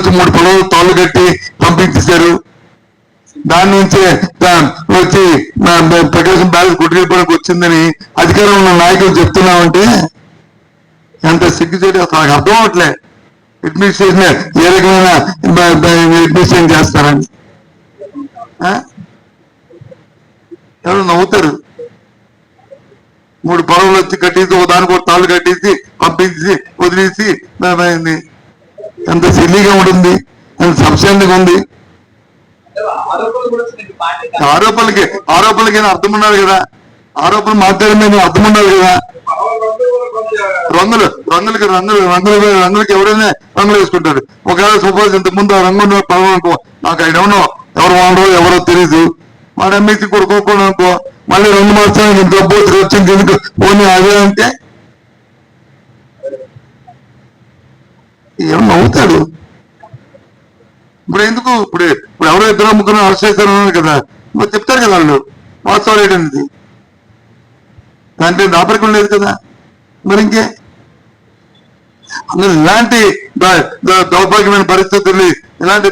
వచ్చి మూడు పొలాలు తాళ్ళు కట్టి పంపించేశారు. దాని నుంచే వచ్చి ప్రకాశం బ్యాలెన్స్ కొట్టుకెళ్ళిపోవడానికి వచ్చిందని అధికారం ఉన్న నాయకులు చెప్తున్నామంటే ఎంత సిగ్గుచేటు అసలు నాకు అర్థం అవట్లే అడ్మినిస్ట్రేషన్ ఏ రకమైన అడ్మినిస్ట్రేషన్ చేస్తారని. ఎవరు నవ్వుతారు. మూడు పొలంలో వచ్చి కట్టేసి ఒక దానికి ఒక తాళ్ళు కట్టేసి పంపించి వదిలేసి ఎంత సిల్లీగా ఉంటుంది ఎంత ఉంది. ఆరోపణలకి ఆరోపణలకి అర్థం ఉండాలి కదా. ఆరోపణ మాట్లాడమే అర్థం ఉండాలి కదా. రంగులు రంగులకి రంగులు రంగులు రంగులకి ఎవరైనా రంగులు వేసుకుంటారు. ఒకవేళ సపోజ్ ఇంత ముందు ఆ రంగు పడవనుకో నాకు ఐ డోంట్ నో ఎవరు వాడరో ఎవరో తెలియదు మన అమ్మేసి కొడుకోకుండా అనుకో మళ్ళీ రెండు మాసాలు డబ్బు వచ్చింది ఎందుకు? పోనీ అదే అంటే ఏమో నవ్వుతాడు ఇప్పుడు ఎందుకు? ఇప్పుడు ఇప్పుడు ఎవరో ఇద్దరు ముగ్గురు అరెస్ట్ చేశారు అన్నారు కదా. మరి చెప్తారు కదా వాళ్ళు. వాస్తవాలు ఏంటనేది దాంట్లో దాపరికం లేదు కదా. మరి ఇంకే? అందులో ఇలాంటి దౌర్భాగ్యమైన పరిస్థితుల్ని ఇలాంటి